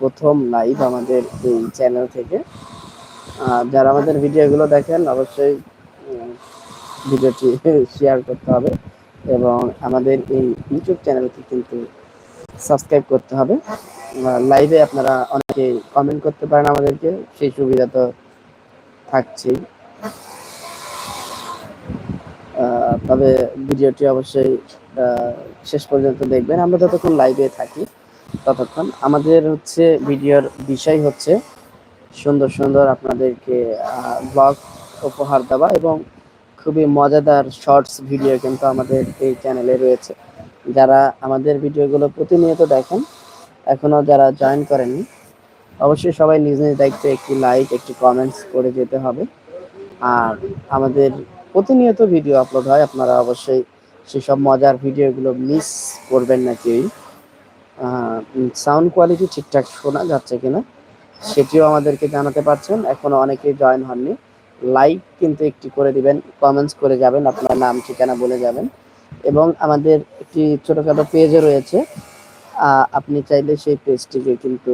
প্রথম লাইভ আমাদের এই চ্যানেল থেকে। যারা আমাদের ভিডিওগুলো দেখেন, অবশ্যই ভিডিওটি শেয়ার করতে হবে এবং আমাদের এই ইউটিউব চ্যানেলটি কিন্তু সাবস্ক্রাইব করতে হবে। লাইভে আপনারা অনেকে কমেন্ট করতে পারেন আমাদেরকে, সেই সুবিধা তো থাকছেই। তবে ভিডিওটি অবশ্যই শেষ পর্যন্ত দেখবেন। আমরা যতক্ষণ লাইভে থাকি ততক্ষণ। আমাদের হচ্ছে ভিডিওর বিষয় হচ্ছে সুন্দর সুন্দর আপনাদেরকে ব্লগ উপহার দেওয়া এবং খুবই মজাদার শর্টস ভিডিও কিন্তু আমাদের এই চ্যানেলে রয়েছে। যারা আমাদের ভিডিওগুলো প্রতিনিয়ত দেখেন এখনও যারা জয়েন করেননি, অবশ্যই সবাই নিজ নিজ দায়িত্বে একটি লাইক একটি কমেন্টস করে যেতে হবে। আর আমাদের প্রতিনিয়ত ভিডিও আপলোড হয়, আপনারা অবশ্যই সেসব মজার ভিডিওগুলো মিস করবেন না কেউই। সাউন্ড কোয়ালিটি ঠিকঠাক শোনা যাচ্ছে কিনা সেটিও আমাদেরকে জানাতে পারছেন। এখনও অনেকেই জয়েন হননি। লাইক কিন্তু একটি করে দিবেন কমেন্টস করে যাবেন, আপনার নাম, ঠিকানা বলে যাবেন। এবং আমাদের একটি ছোটোখাটো পেজও রয়েছে। আপনি চাইলে সেই পেজটিকে কিন্তু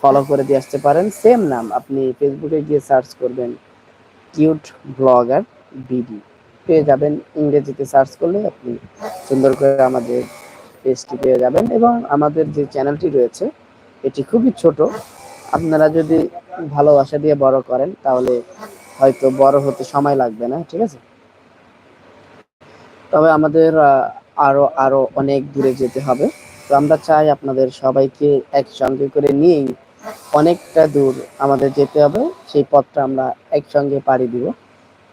ফলো করে দিয়ে আসতে পারেন। সেম নাম, আপনি ফেসবুকে গিয়ে সার্চ করবেন কিউট ব্লগার বিডি পেয়ে যাবেন, ইংরেজিতে সার্চ করলে আপনি সুন্দর করে আমাদের পেজটি পেয়ে যাবেন এবং আমাদের যে চ্যানেলটি রয়েছে, এটি খুবই ছোট। আপনারা যদি ভালোবাসা দিয়ে বড় করেন, তাহলে হয়তো বড় হতে সময় লাগবে না, ঠিক আছে? তবে আমাদের আরও আরও অনেক দূরে যেতে হবে। তো আমরা চাই আপনাদের সবাইকে একসঙ্গে করে নিয়েই অনেকটা দূর আমাদের যেতে হবে। সেই পথটা আমরা একসঙ্গে পাড়ি দিব।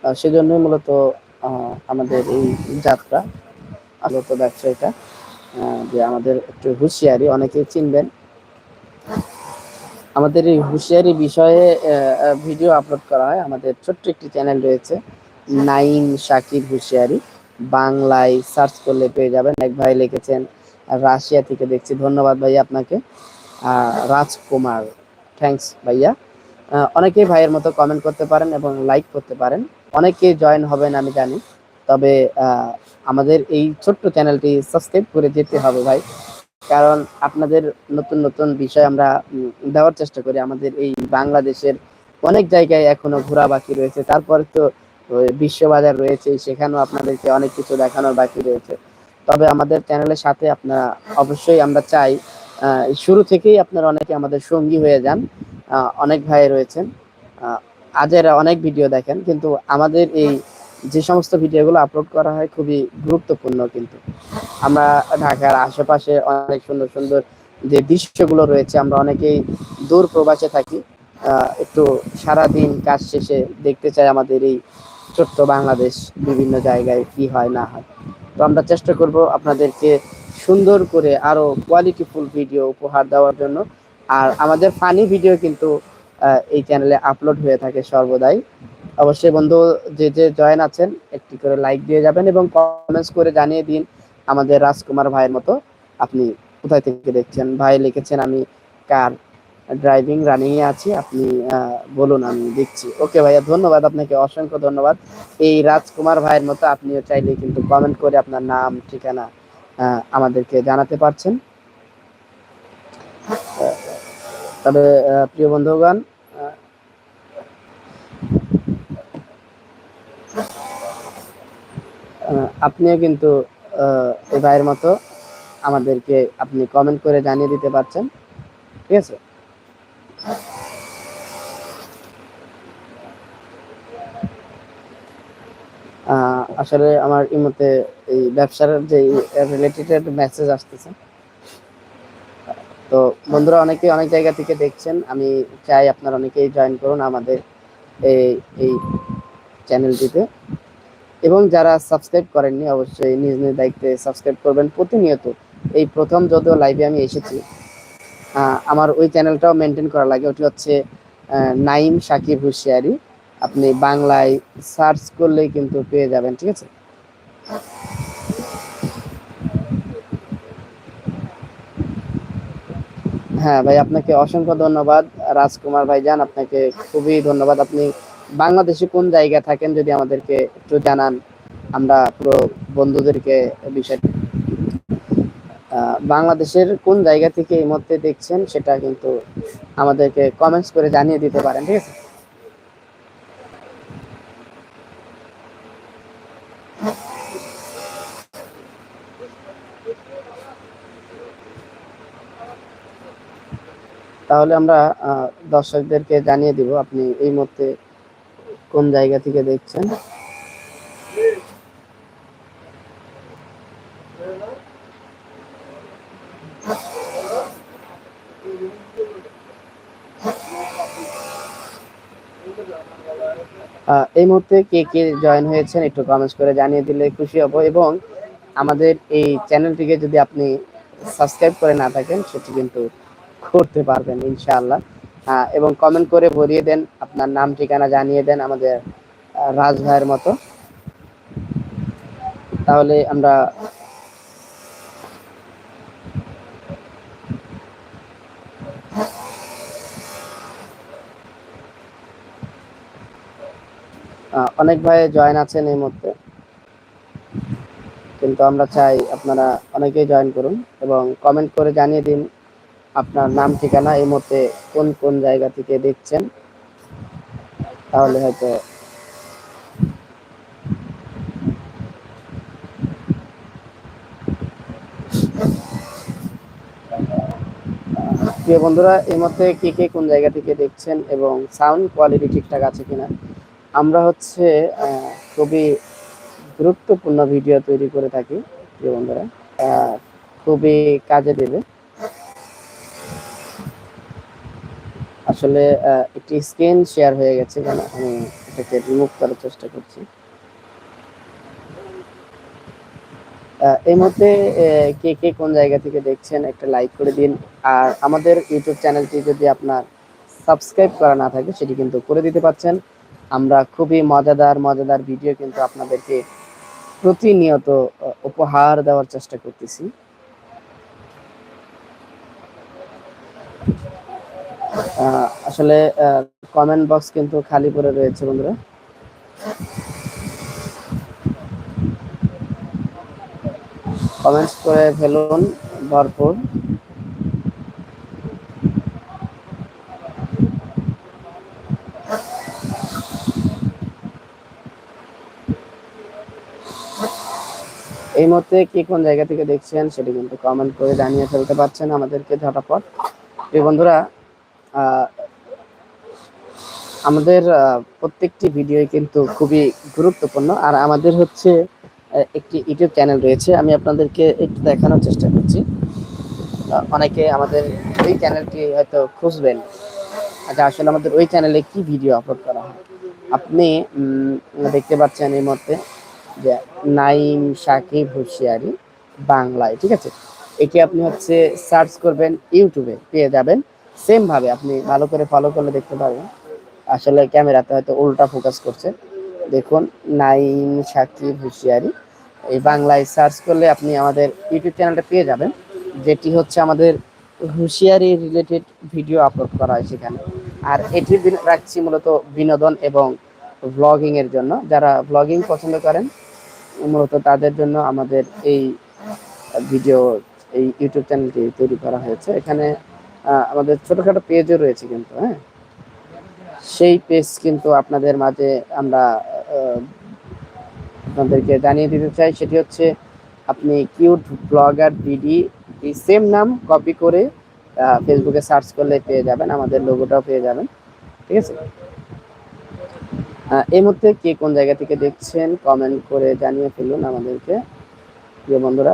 সেজন্যই মূলত আমাদের এই যাত্রা, আলোত ব্যবসায়ীটা। যে আমাদের একটু হুঁশিয়ারি অনেকে চিনবেন। আমাদের এই হুঁশিয়ারি বিষয়ে ভিডিও আপলোড করা হয়। আমাদের ছোট্ট একটি চ্যানেল রয়েছে নাইন শাকির হুঁশিয়ারি। বাংলায় সার্চ করলে পেয়ে যাবেন। এক ভাই লিখেছেন, রাশিয়া থেকে দেখছি। ধন্যবাদ ভাইয়া আপনাকে। রাজকুমার থ্যাংকস ভাইয়া। অনেকেই ভাইয়ের মতো কমেন্ট করতে পারেন এবং লাইক করতে পারেন। অনেকে জয়েন হবেন, আমি জানি। তবে আমাদের এই ছোট্ট চ্যানেলটি সাবস্ক্রাইব করে যেতে হবে ভাই। কারণ আপনাদের নতুন নতুন বিষয় আমরা দেওয়ার চেষ্টা করি। আমাদের এই বাংলাদেশের অনেক জায়গায় এখনও ঘোরা বাকি রয়েছে। তারপরে তো বিশ্ববাজার রয়েছে, সেখানেও আপনাদেরকে অনেক কিছু দেখানোর বাকি রয়েছে। তবে আমাদের চ্যানেলের সাথে আপনারা অবশ্যই আমরা চাই শুরু থেকেই আপনারা অনেকে আমাদের সঙ্গী হয়ে যান। অনেক ভাই রয়েছেন। আজের অনেক ভিডিও দেখেন, কিন্তু আমাদের এই যে সমস্ত ভিডিওগুলো আপলোড করা হয় খুবই গুরুত্বপূর্ণ কিন্তু। আমরা ঢাকার আশেপাশে অনেক সুন্দর সুন্দর যে দৃশ্যগুলো রয়েছে, আমরা অনেকেই দূর প্রবাসে থাকি। একটু সারাদিন কাজ শেষে দেখতে চাই আমাদের এই ছোট্ট বাংলাদেশ, বিভিন্ন জায়গায় কি হয়, না হয়। তো আমরা চেষ্টা করব আপনাদেরকে সুন্দর করে আরও কোয়ালিটিফুল ভিডিও উপহার দেওয়ার জন্য। আর আমাদের ফানি ভিডিও কিন্তু এই চ্যানেলে আপলোড হয়ে থাকে সর্বদাই। অবশ্যই বন্ধু, যে যে জয়েন আছেন, একটি করে লাইক দিয়ে যাবেন এবং কমেন্টস করে জানিয়ে দিন আমাদের রাজকুমার ভাইয়ের মতো আপনি কোথায় থেকে দেখছেন। ভাই লিখেছেন, আমি কার ড্রাইভিং রানিং এ আছি, আপনি বলুন, আমি দেখছি। ওকে ভাইয়া, ধন্যবাদ আপনাকে, অসংখ্য ধন্যবাদ। এই রাজকুমার ভাইয়ের মতো আপনিও চাইলে কিন্তু কমেন্ট করে আপনার নাম, ঠিকানা আমাদেরকে জানাতে পারছেন। তবে প্রিয় বন্ধুগণ আপনিও কিন্তু এই ভাইয়ের মতো আমাদেরকে আপনি কমেন্ট করে জানিয়ে দিতে পারছেন। ঠিক আছে? আসলে আমার ইমতে এই ব্যবসার যে রিলেটেড মেসেজ আসতেছে। তো বন্ধুরা, অনেকে অনেক জায়গা থেকে দেখছেন। আমি চাই আপনারা অনেকেই জয়েন করুন আমাদের এই এই চ্যানেলটিতে এবং যারা সাবস্ক্রাইব করেননি, অবশ্যই নিজ নিজ দায়িত্বে সাবস্ক্রাইব করবেন। প্রতিনিয়ত এই প্রথম যদিও লাইভে আমি এসেছি আমার ওই চ্যানেলটাও মেনটেন করা লাগে। ওটি হচ্ছে নাইম সাকিব হুশিয়ারি। আপনি বাংলায় সার্চ করলেই কিন্তু পেয়ে যাবেন, ঠিক আছে? হ্যাঁ ভাই, আপনাকে অসংখ্য ধন্যবাদ। রাজকুমার ভাই যান আপনাকে খুবই ধন্যবাদ। আপনি বাংলাদেশে কোন জায়গায় থাকেন যদি আমাদেরকে একটু জানান? আমরা পুরো বন্ধুদেরকে বিষয় আহ, বাংলাদেশের কোন জায়গা থেকে এই মুহূর্তে দেখছেন সেটা কিন্তু আমাদেরকে কমেন্টস করে জানিয়ে দিতে পারেন ঠিক আছে? তাহলে আমরা দর্শকদেরকে জানিয়ে দিব আপনি এই মুহূর্তে কোন জায়গা থেকে দেখছেন? এই মুহূর্তে কে কে জয়েন হয়েছেন একটু কমেন্টস করে জানিয়ে দিলে খুশি হব এবং আমাদের এই চ্যানেলটিকে যদি আপনি সাবস্ক্রাইব করে না থাকেন, সেটি কিন্তু করতে পারবেন, ইনশাআল্লাহ। এবং কমেন্ট করে ভরিয়ে দেন, আপনার নাম, ঠিকানা জানিয়ে দেন আমাদের রাজ ভাইয়ের মতো। তাহলে আমরা অনেক ভাই জয়েন আছেন এই মুহূর্তে। কিন্তু আমরা চাই আপনারা অনেকেই জয়েন করুন এবং কমেন্ট করে জানিয়ে দিন। আপনার নাম, ঠিকানা, এই মুহূর্তে কোন কোন জায়গা থেকে দেখছেন? তাহলে হয়তো প্রিয় বন্ধুরা, এই মধ্যে কে কে কোন জায়গা থেকে দেখছেন এবং সাউন্ড কোয়ালিটি ঠিকঠাক আছে কিনা? আমরা হচ্ছে খুবই গুরুত্বপূর্ণ ভিডিও তৈরি করে থাকি, প্রিয় বন্ধুরা। খুবই কাজে দেবে। আসলে একটি স্ক্রিন শেয়ার হয়ে গেছে কেন আমি এটাকে রিমুভ করার চেষ্টা করছি। এই মুহূর্তে কে কে কোন জায়গা থেকে দেখছেন একটা লাইক করে দিন। আর আমাদের ইউটিউব চ্যানেলটি যদি আপনার সাবস্ক্রাইব করা না থাকে, সেটি কিন্তু করে দিতে পারছেন। আমরা খুবই মজাদার মজাদার ভিডিও কিন্তু আপনাদেরকে প্রতিনিয়ত উপহার দেওয়ার চেষ্টা করতেছি। আসলে কমেন্ট বক্স কিন্তু খালি পড়ে রয়েছে বন্ধুরা। কমেন্টস করে ফেলুন, ভরপুর। এই মুহূর্তে কি কোন জায়গা থেকে দেখছেন সেটি কিন্তু কমেন্ট করে জানিয়ে ফেলতে পারছেন আমাদেরকে ঝটাপট। বন্ধুরা আমাদের প্রত্যেকটি ভিডিও কিন্তু খুবই গুরুত্বপূর্ণ। আর আমাদের হচ্ছে একটি ইউটিউব চ্যানেল রয়েছে। আমি আপনাদেরকে একটু দেখানোর চেষ্টা করছি। অনেকে আমাদের ওই চ্যানেলটি হয়তো খুঁজবেন। আচ্ছা আসলে আমাদের ওই চ্যানেলে কি ভিডিও আপলোড করা হয়? আপনি দেখতে পাচ্ছেন এই মধ্যে যে নাইম সাকিব হুঁশিয়ারি বাংলায়, ঠিক আছে? এটি আপনি হচ্ছে সার্চ করবেন, ইউটিউবে পেয়ে যাবেন। সেম ভাবে আপনি ভালো করে ফলো করলে দেখতে পারবেন। আসলে ক্যামেরাতে হয়তো উল্টা ফোকাস করছে। দেখুন নাইন সাকিব হুঁশিয়ারি। এই বাংলায় সার্চ করলে আপনি আমাদের ইউটিউব চ্যানেলটা পেয়ে যাবেন, যেটি হচ্ছে আমাদের হুঁশিয়ারি রিলেটেড ভিডিও আপলোড করা হয় সেখানে। আর এটি রাখছি মূলত বিনোদন এবং ব্লগিং এর জন্য। যারা ব্লগিং পছন্দ করেন, মূলত তাদের জন্য আমাদের এই ভিডিও এই ইউটিউব চ্যানেলটি তৈরি করা হয়েছে। এখানে আমাদের ছোটখাটো পেজও রয়েছে কিন্তু হ্যাঁ? সেই পেজ কিন্তু আপনাদের মাঝে আমরা আপনাদেরকে জানিয়ে দিতে চাই, সেটি হচ্ছে আপনি কিউট ব্লগার ডিডি এই সেম নাম কপি করে ফেসবুকে সার্চ করলে পেয়ে যাবেন, আমাদের লোগোটাও পেয়ে যাবেন, ঠিক আছে? এই মুহূর্তে কে কোন জায়গা থেকে দেখছেন কমেন্ট করে জানিয়ে ফেলুন আমাদেরকে। প্রিয় বন্ধুরা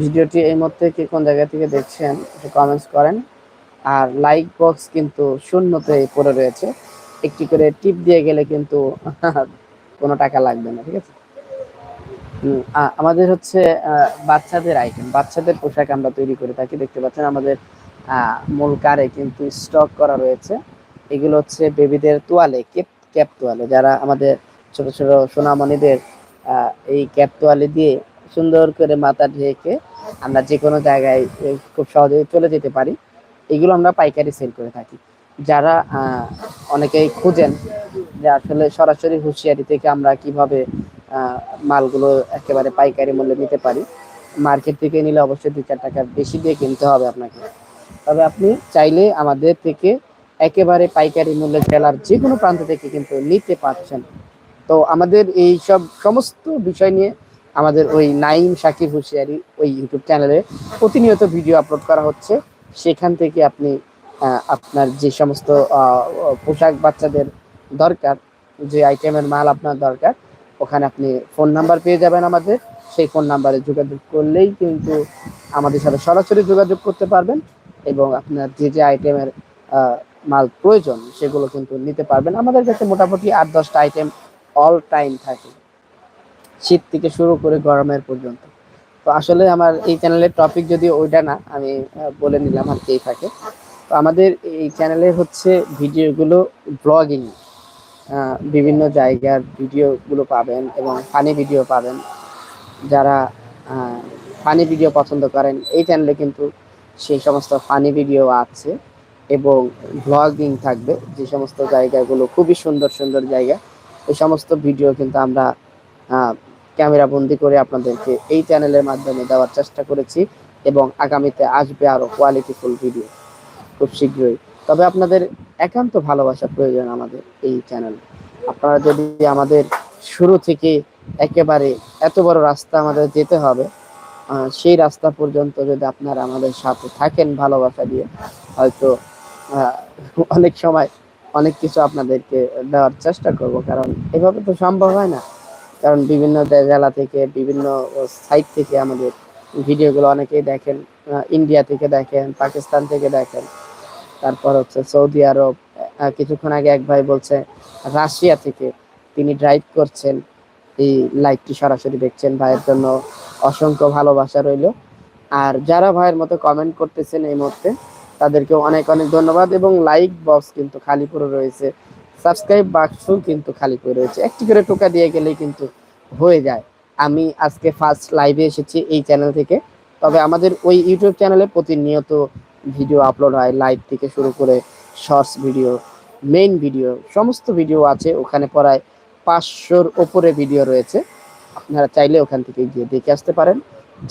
ভিডিওটি এই মুহূর্তে কে কোন জায়গা থেকে দেখছেন একটু কমেন্টস করেন। আর লাইক বক্স কিন্তু শূন্যতে পড়ে রয়েছে। একটি করে টিপ দিয়ে গেলে কিন্তু কোনো টাকা লাগবে না, ঠিক আছে? আমাদের হচ্ছে বাচ্চাদের আইটেম বাচ্চাদের পোশাক আমরা তৈরি করে থাকি। দেখতে পাচ্ছেন আমাদের মূল কারে কিন্তু স্টক করা রয়েছে। এগুলো হচ্ছে বেবিদের তোয়ালে কেপ ক্যাপ তোয়ালে। যারা আমাদের ছোট ছোট সোনামণিদের এই ক্যাপ তোয়ালে দিয়ে সুন্দর করে মাথা ঢেকে আমরা যে কোনো জায়গায় খুব সহজেই চলে যেতে পারি। এগুলো আমরা পাইকারি সেল করে থাকি। যারা অনেকেই খুঁজেন যে আসলে সরাসরি হুঁশিয়ারি থেকে আমরা কীভাবে মালগুলো একেবারে পাইকারি মূল্যে নিতে পারি, মার্কেট থেকে নিলে অবশ্যই দুই চার টাকা বেশি দিয়ে কিনতে হবে আপনাকে। তবে আপনি চাইলে আমাদের থেকে একেবারে পাইকারি মূল্যে জেলার যে কোনো প্রান্ত থেকে কিন্তু নিতে পারছেন। তো আমাদের এই সব সমস্ত বিষয় নিয়ে আমাদের ওই নাইম শাকিব হুশিয়ারি ওই ইউটিউব চ্যানেলে প্রতিনিয়ত ভিডিও আপলোড করা হচ্ছে। সেখান থেকে আপনি আপনার যে সমস্ত পোশাক বাচ্চাদের দরকার, যে আইটেমের মাল আপনার দরকার, ওখানে আপনি ফোন নাম্বার পেয়ে যাবেন আমাদের। সেই ফোন নাম্বারে যোগাযোগ করলেই কিন্তু আমাদের সাথে সরাসরি যোগাযোগ করতে পারবেন এবং আপনার যে যে আইটেমের মাল প্রয়োজন সেগুলো কিন্তু নিতে পারবেন। আমাদের কাছে মোটামুটি আট দশটা আইটেম অল টাইম থাকে। শীত থেকে শুরু করে গরমের পর্যন্ত। তো আসলে আমার এই চ্যানেলের টপিক যদি ওইটা না, আমি বলে নিলাম আর কি এই থাকে তো আমাদের এই চ্যানেলে হচ্ছে ভিডিওগুলো ব্লগিং বিভিন্ন জায়গার ভিডিওগুলো পাবেন এবং ফানি ভিডিও পাবেন। যারা ফানি ভিডিও পছন্দ করেন, এই চ্যানেলে কিন্তু সেই সমস্ত ফানি ভিডিও আছে এবং ব্লগিং থাকবে। যে সমস্ত জায়গাগুলো খুবই সুন্দর সুন্দর জায়গা, এই সমস্ত ভিডিও কিন্তু আমরা ক্যামেরা বন্দি করে আপনাদেরকে এই চ্যানেলের মাধ্যমে দেওয়ার চেষ্টা করেছি এবং আগামীতে আসবে আরও কোয়ালিটিফুল ভিডিও খুব শীঘ্রই। তবে আপনাদের একান্ত ভালোবাসা প্রয়োজন আমাদের এই চ্যানেল আপনারা যদি আমাদের শুরু থেকে একেবারে এত বড় রাস্তা আমাদের যেতে হবে সেই রাস্তা পর্যন্ত যদি আপনারা আমাদের সাথে থাকেন ভালোবাসা দিয়ে, হয়তো অনেক সময় অনেক কিছু আপনাদেরকে দেওয়ার চেষ্টা করব, কারণ এভাবে তো সম্ভব হয় না। কারণ বিভিন্ন জেলা থেকে, বিভিন্ন সাইট থেকে আমাদের ভিডিওগুলো অনেকেই দেখেন ইন্ডিয়া থেকে দেখেন পাকিস্তান থেকে দেখেন। তারপর হচ্ছে সৌদি আরব কিছুক্ষণ আগে এক ভাই বলছে, রাশিয়া থেকে তিনি ড্রাইভ করছেন। এই লাইভটি সরাসরি দেখছেন ভাইয়ের জন্য। অসংখ্য ভালোবাসা রইল। আর যারা ভাইয়ের মতো কমেন্ট করতেছেন এই মুহূর্তে, তাদেরকে অনেক অনেক ধন্যবাদ এবং লাইক বক্স কিন্তু খালি পড়ে রয়েছে। সাবস্ক্রাইব বাক্সও কিন্তু খালি করে রয়েছে। একটি করে টোকা দিয়ে গেলেই কিন্তু হয়ে যায়। আমি আজকে ফার্স্ট লাইভে এসেছি এই চ্যানেল থেকে। তবে আমাদের ওই ইউটিউব চ্যানেলে প্রতিনিয়ত ভিডিও আপলোড হয়। লাইভ থেকে শুরু করে শর্টস ভিডিও মেইন ভিডিও সমস্ত ভিডিও আছে। ওখানে প্রায় পাঁচশোর ওপরে ভিডিও রয়েছে। আপনারা চাইলে ওখান থেকে গিয়ে দেখে আসতে পারেন।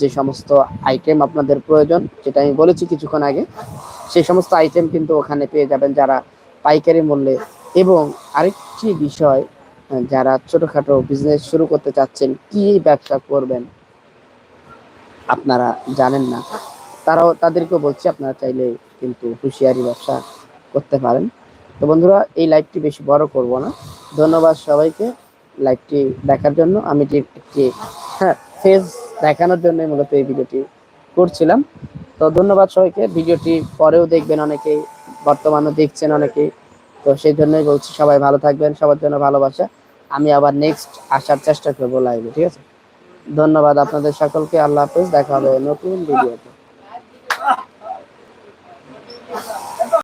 যে সমস্ত আইটেম আপনাদের প্রয়োজন, যেটা আমি বলেছি কিছুক্ষণ আগে, সেই সমস্ত আইটেম কিন্তু ওখানে পেয়ে যাবেন যারা পাইকারি মূল্যে এবং আরেকটি বিষয়, যারা ছোটখাটো বিজনেস শুরু করতে চাচ্ছেন, কি ব্যবসা করবেন আপনারা জানেন না, তারাও তাদেরকেও বলছি আপনারা চাইলে কিন্তু হুঁশিয়ারি ব্যবসা করতে পারেন। তো বন্ধুরা, এই লাইভটি বেশি বড় করব না। ধন্যবাদ সবাইকে লাইভটি দেখার জন্য। আমি যে একটি হ্যাঁ ফেস দেখানোর জন্য মূলত এই ভিডিওটি করছিলাম। তো ধন্যবাদ সবাইকে। ভিডিওটি পরেও দেখবেন অনেকেই বর্তমানে দেখছেন অনেকেই। তো সেই জন্যই বলছি সবাই ভালো থাকবেন, সবার জন্য ভালোবাসা। আমি আবার নেক্সট আসার চেষ্টা করব লাইভে ঠিক আছে? ধন্যবাদ আপনাদের সকলকে, আল্লাহ হাফেজ, দেখা হবে নতুন ভিডিওতে